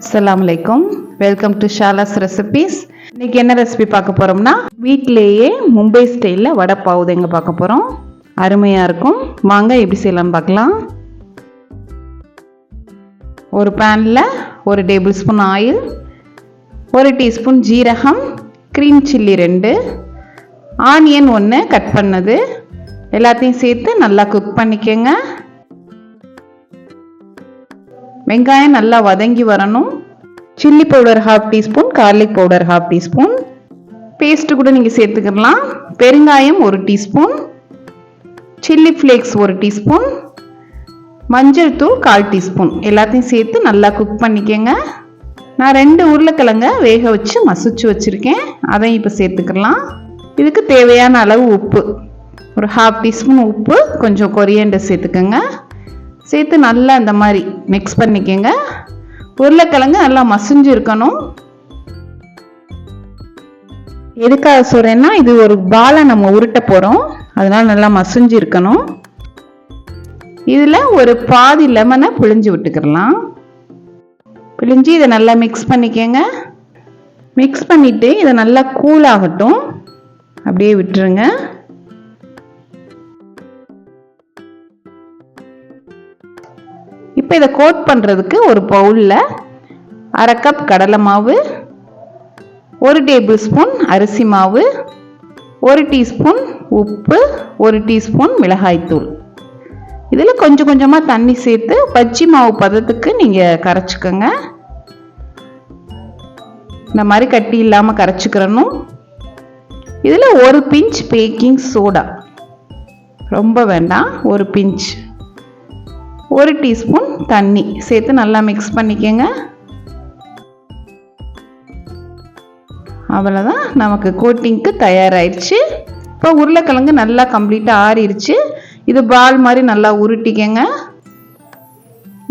அஸ்ஸலாமு welcome to ஷாலாஸ் recipes இன்னைக்கு என்ன ரெசிபி பார்க்க போறோம்னா வீட்டிலேயே மும்பை ஸ்டைலில் வடை பாவுதேங்க பார்க்க போகிறோம் அருமையாக இருக்கும். வாங்க எப்படி செய்யலாம்னு பார்க்கலாம். ஒரு பேனில் ஒரு டேபிள் ஸ்பூன் ஆயில் ஒரு டீஸ்பூன் ஜீரகம் க்ரீன் சில்லி ரெண்டு ஆனியன் ஒன்று கட் பண்ணது. எல்லாத்தையும் சேர்த்து நல்லா குக் பண்ணிக்கோங்க. வெங்காயம் நல்லா வதங்கி வரணும். Chilli powder half teaspoon garlic powder half teaspoon paste கூட நீங்கள் சேர்த்துக்கலாம். பெருங்காயம் ஒரு டீஸ்பூன் சில்லி ஃப்ளேக்ஸ் ஒரு டீஸ்பூன் மஞ்சள் தூள் கால் டீஸ்பூன் எல்லாத்தையும் சேர்த்து நல்லா குக் பண்ணிக்கோங்க. நான் ரெண்டு உருளைக்கிழங்க வேக வச்சு மசிச்சு வச்சுருக்கேன். அதையும் இப்போ சேர்த்துக்கலாம். இதுக்கு தேவையான அளவு உப்பு. ஒரு ஹாஃப் டீஸ்பூன் உப்பு கொஞ்சம் கொரியண்டை சேர்த்துக்கோங்க. சேர்த்து நல்லா இந்த மாதிரி மிக்ஸ் பண்ணிக்கோங்க. உருளைக்கிழங்கு நல்லா மசிஞ்சு இருக்கணும் எதுக்காக சொல்கிறேன்னா இது ஒரு பாலை நம்ம உருட்ட போகிறோம் அதனால் நல்லா மசிஞ்சு இருக்கணும் இதில் ஒரு பாதி லெமனை பிழிஞ்சு விட்டுக்கிடலாம். பிழிஞ்சு இதை நல்லா மிக்ஸ் பண்ணிக்கோங்க. மிக்ஸ் பண்ணிவிட்டு இதை நல்லா கூல் ஆகட்டும். அப்படியே விட்டுருங்க. இப்போ இதை கோட் பண்ணுறதுக்கு ஒரு பவுலில் அரை கப் கடலை மாவு ஒரு டேபிள் ஸ்பூன் அரிசி மாவு ஒரு டீஸ்பூன் உப்பு ஒரு டீஸ்பூன் மிளகாய்த்தூள் இதில் கொஞ்சம் கொஞ்சமாக தண்ணி சேர்த்து பச்சி மாவு பதத்துக்கு நீங்கள் கரைச்சிக்கோங்க. இந்த மாதிரி கட்டி இல்லாமல் கரைச்சிக்கிறணும். இதில் ஒரு பிஞ்ச் பேக்கிங் சோடா. ரொம்ப வேண்டாம் ஒரு பிஞ்ச். ஒரு டீஸ்பூன் தண்ணி சேர்த்து நல்லா மிக்ஸ் பண்ணிக்கோங்க. அவ்வளோதான் நமக்கு கோட்டிங்க்கு தயாராகிடுச்சு இப்போ உருளைக்கிழங்கு நல்லா கம்ப்ளீட்டாக ஆறிடுச்சு. இது பால் மாதிரி நல்லா உருட்டிக்கங்க.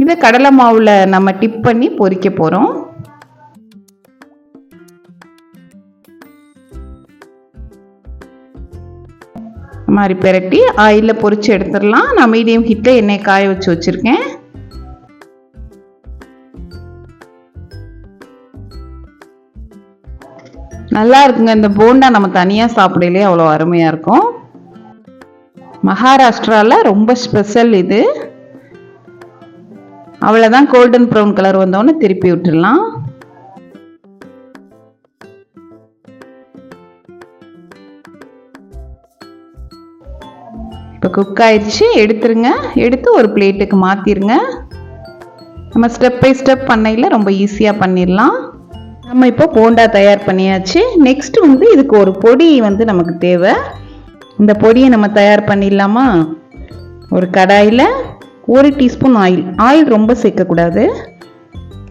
இதை கடலை மாவில் நம்ம டிப் பண்ணி பொறிக்க போகிறோம் மாதிரி பெரட்டி ஆயிலில் பொறிச்சு எடுத்துடலாம். நான் மீடியம் ஹீட்டில் எண்ணெய் காய வச்சு வச்சுருக்கேன். நல்லா இருக்குங்க. இந்த போண்டா நம்ம தனியாக சாப்பிடலே அவ்வளோ அருமையாக இருக்கும். மகாராஷ்டிராவில் ரொம்ப ஸ்பெஷல் இது. அவ்வளோதான் கோல்டன் ப்ரௌன் கலர் வந்தோடனே திருப்பி விட்டுடலாம். குக் ஆயிடுச்சு. எடுத்துருங்க. எடுத்து ஒரு பிளேட்டுக்கு மாற்றிருங்க நம்ம ஸ்டெப் பை ஸ்டெப் பண்ணையில் ரொம்ப ஈஸியாக பண்ணிடலாம். நம்ம இப்போ போண்டா தயார் பண்ணியாச்சு. நெக்ஸ்ட் வந்து இதுக்கு ஒரு பொடி வந்து நமக்கு தேவை. இந்த பொடியை நம்ம தயார் பண்ணிடலாமா? ஒரு கடாயில் ஒரு டீஸ்பூன் ஆயில். ஆயில் ரொம்ப சேர்க்கக்கூடாது.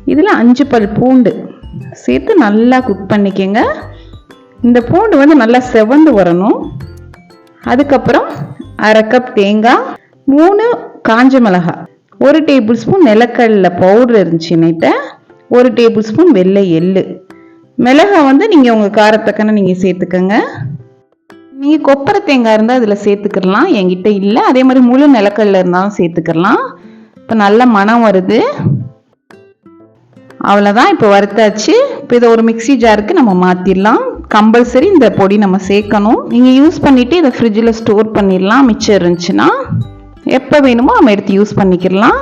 இதில் அஞ்சு பல் பூண்டு சேர்த்து நல்லா குக் பண்ணிக்கோங்க. இந்த பூண்டு வந்து நல்லா செவந்து வரணும். அதுக்கப்புறம் அரை கப் தேங்காய் மூணு காஞ்ச மிளகாய் ஒரு டேபிள் ஸ்பூன் நிலக்கடலை பவுடர் இருந்துச்சு ஒரு டேபிள் ஸ்பூன் வெள்ளை எள்ளு. மிளகாய் வந்து நீங்கள் உங்கள் காரத்தக்கன நீங்கள் சேர்த்துக்கோங்க. நீங்கள் கொப்பரை தேங்காய் இருந்தால் அதில் சேர்த்துக்கிடலாம் என்கிட்ட இல்லை. அதே மாதிரி முழு நிலக்கடல இருந்தாலும் சேர்த்துக்கிடலாம் இப்போ நல்ல மனம் வருது. அவ்வளோதான் இப்போ வறுத்தாச்சு. இப்போ இதை ஒரு மிக்சி ஜாருக்கு நம்ம மாற்றிடலாம் கம்பல்சரி இந்த பொடி நம்ம சேர்க்கணும். நீங்கள் யூஸ் பண்ணிவிட்டு இதை ஃப்ரிட்ஜில் ஸ்டோர் பண்ணிடலாம். மிச்சம் இருந்துச்சுன்னா எப்போ வேணுமோ நம்ம எடுத்து யூஸ் பண்ணிக்கிடலாம்.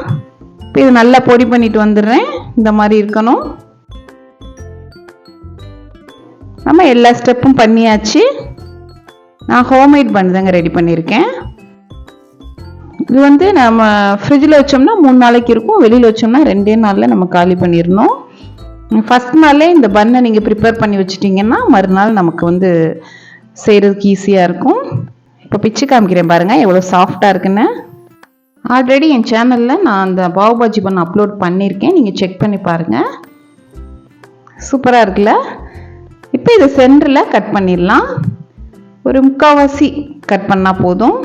இப்போ இது நல்லா பொடி பண்ணிட்டு வந்துடுறேன். இந்த மாதிரி இருக்கணும். நம்ம எல்லா ஸ்டெப்பும் பண்ணியாச்சு. நான் ஹோம்மேட் பண்ணுதாங்க ரெடி பண்ணியிருக்கேன். இது வந்து நம்ம ஃப்ரிட்ஜில் வச்சோம்னா மூணு நாளைக்கு இருக்கும். வெளியில் வச்சோம்னா ரெண்டே நாளில் நம்ம காலி பண்ணிடணும். ஃபஸ்ட் நாளே இந்த பன்னை நீங்கள் ப்ரிப்பேர் பண்ணி வச்சிட்டிங்கன்னா மறுநாள் நமக்கு வந்து செய்கிறதுக்கு ஈஸியாக இருக்கும். இப்போ பிச்சு காமிக்கிறேன் பாருங்கள் எவ்வளோ சாஃப்டாக இருக்குன்னு. ஆல்ரெடி என் சேனலில் நான் அந்த பாவ் பாஜி பண்ண அப்லோட் பண்ணியிருக்கேன். நீங்கள் செக் பண்ணி பாருங்கள் சூப்பராக இருக்குல்ல? இப்போ இதை சென்டரில் கட் பண்ணிடலாம். ஒரு முக்கால்வாசி கட் பண்ணால் போதும்.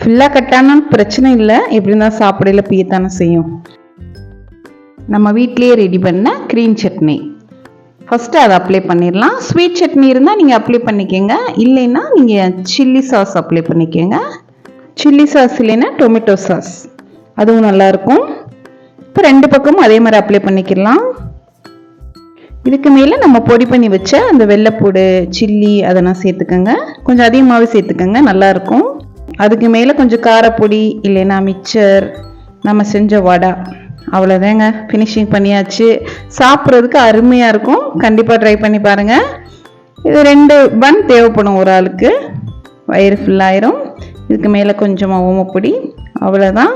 ஃபுல்லாக கட்டானாலும் பிரச்சனை இல்லை. எப்படி இருந்தால் சாப்பிடல பியத்தானே செய்யும். நம்ம வீட்லேயே ரெடி பண்ண க்ரீன் சட்னி. ஃபஸ்ட்டு அதை அப்ளை பண்ணிடலாம். ஸ்வீட் சட்னி இருந்தால் நீங்கள் அப்ளை பண்ணிக்கோங்க. இல்லைன்னா நீங்கள் சில்லி சாஸ் அப்ளை பண்ணிக்கோங்க. சில்லி சாஸ் இல்லைன்னா டொமேட்டோ சாஸ் அதுவும் நல்லாயிருக்கும் இப்போ ரெண்டு பக்கமும் அதே மாதிரி அப்ளை பண்ணிக்கலாம் இதுக்கு மேலே நம்ம பொடி பண்ணி வச்ச அந்த வெள்ளைப்பூடு சில்லி அதெல்லாம் சேர்த்துக்கோங்க. கொஞ்சம் அதிகமாகவே சேர்த்துக்கோங்க. நல்லாயிருக்கும் அதுக்கு மேலே கொஞ்சம் காரப்பொடி இல்லைன்னா மிக்சர் நம்ம செஞ்ச வடை. அவ்வளோதாங்க ஃபினிஷிங் பண்ணியாச்சு. சாப்பிட்றதுக்கு அருமையாக இருக்கும். கண்டிப்பாக ட்ரை பண்ணி பாருங்கள் இது ரெண்டு பன் தேவைப்படும் ஒரு ஆளுக்கு. வயிறு ஃபுல்லாயிரும் இதுக்கு மேலே கொஞ்சமாக ஓமப்பொடி அவ்வளோதான்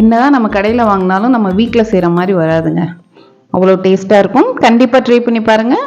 என்னதான் நம்ம கடையில் வாங்கினாலும் நம்ம வீட்டில் செய்கிற மாதிரி வராதுங்க. அவ்வளோ டேஸ்ட்டாக இருக்கும். கண்டிப்பாக ட்ரை பண்ணி பாருங்கள்